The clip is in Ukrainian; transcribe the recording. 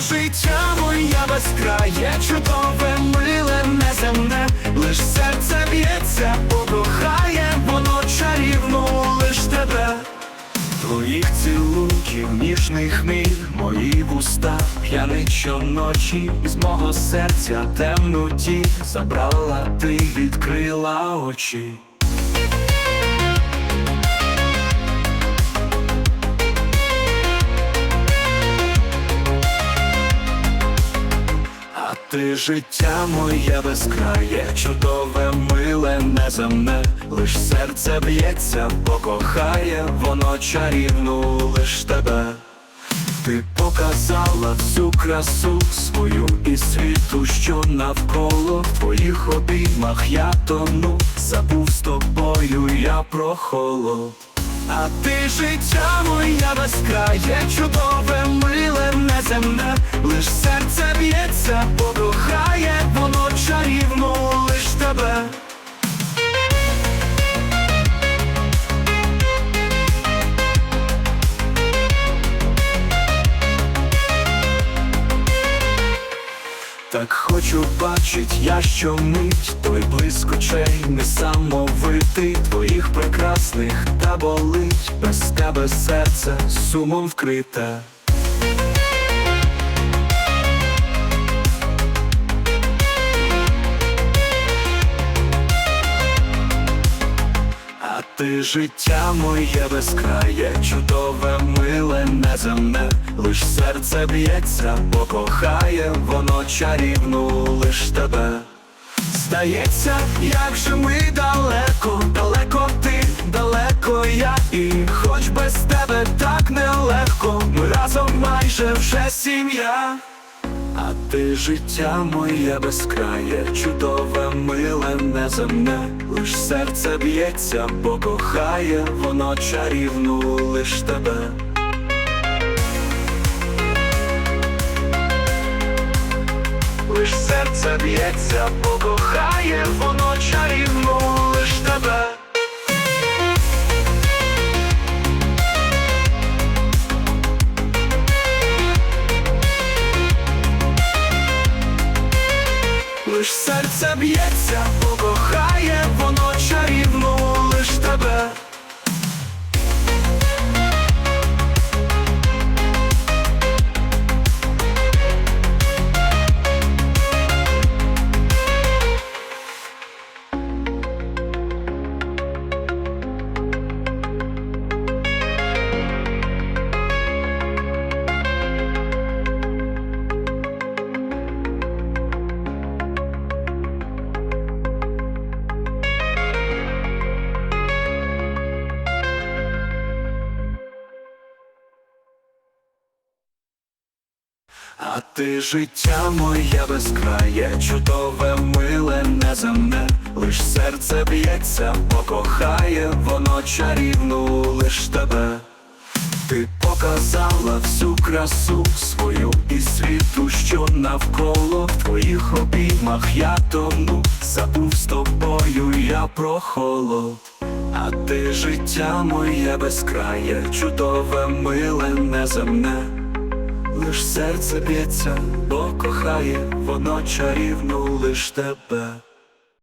життя моя безкрає, чудове, миле, неземне, лиш серце б'ється, покохає, воно чарівно, лиш тебе. Твоїх цілунків, ніжних міг, мої вуста п'янить щоночі, з мого серця темну ті забрала ти, відкрила очі. Ти життя моє безкрає, чудове, миле, неземне, лиш серце б'ється, покохає, воно чарівну лиш тебе. Ти показала всю красу свою і світу, що навколо в твоїх обіймах я тону, забув з тобою я про холод. А ти життя моя безкрає, чудове, миле, неземне, лиш серце б'ється, Так хочу бачить я щомить той близько чей несамовитий твоїх прекрасних та болить без тебе серце сумом вкрите. Ти життя моє безкрає, чудове, миле, неземне, лиш серце б'ється, покохає, воно чарівну лиш тебе. Здається, як же ми далеко, далеко ти, далеко я, і хоч без тебе так нелегко, ми разом майже вже сім'я. А ти життя моє безкрає, чудове, миле, неземне, лиш серце б'ється, покохає, воно чарівну лиш тебе. Лиш серце б'ється, покохає, воно А ти життя моє безкрає, чудове, миле, неземне, лиш серце б'ється, покохає, воно чарівну лиш тебе. Ти показала всю красу свою і світу, що навколо в твоїх обіймах я тону, забув з тобою я про холод. А ти життя моє безкрає, чудове, миле, неземне. Лиш серце б'ється, бо кохає, воно чарівну лиш тебе.